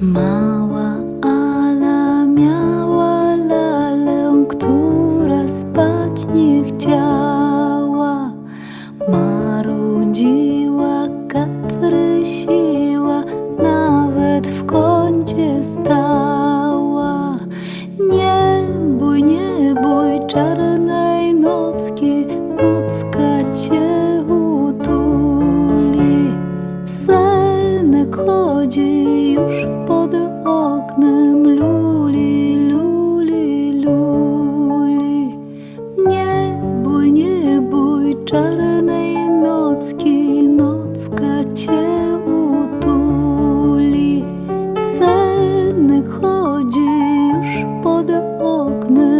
Mała, ale miała lalę, która spać nie chciała. Marudziła, kaprysiła, nawet w kącie stała. Nie bój, nie bój czarnej nocki, nocka cię utuli. Senek chodzi już 먹는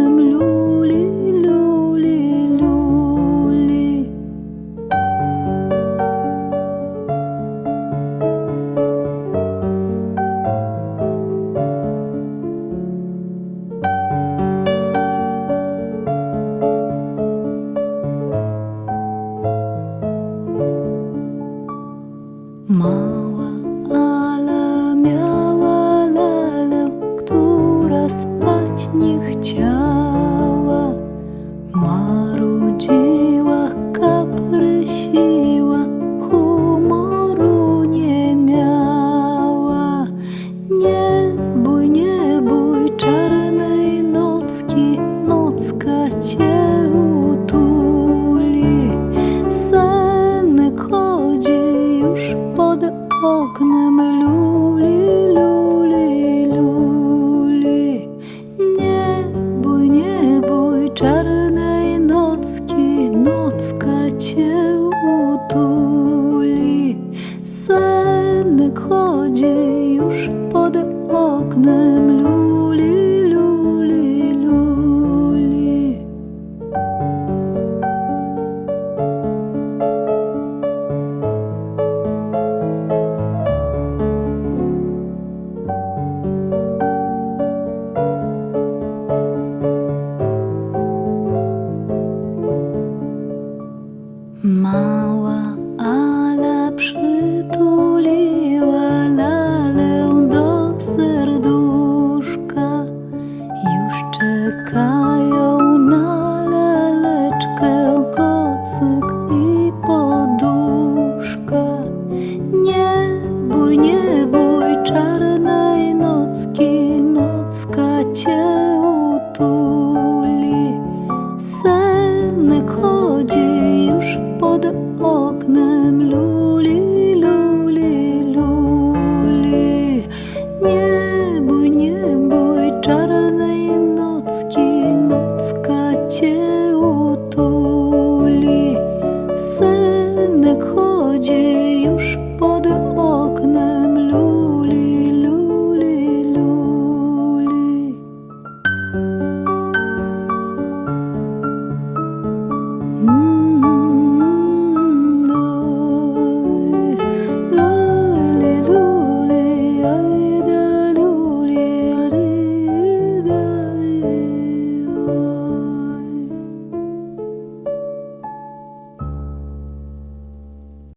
aklım lütfen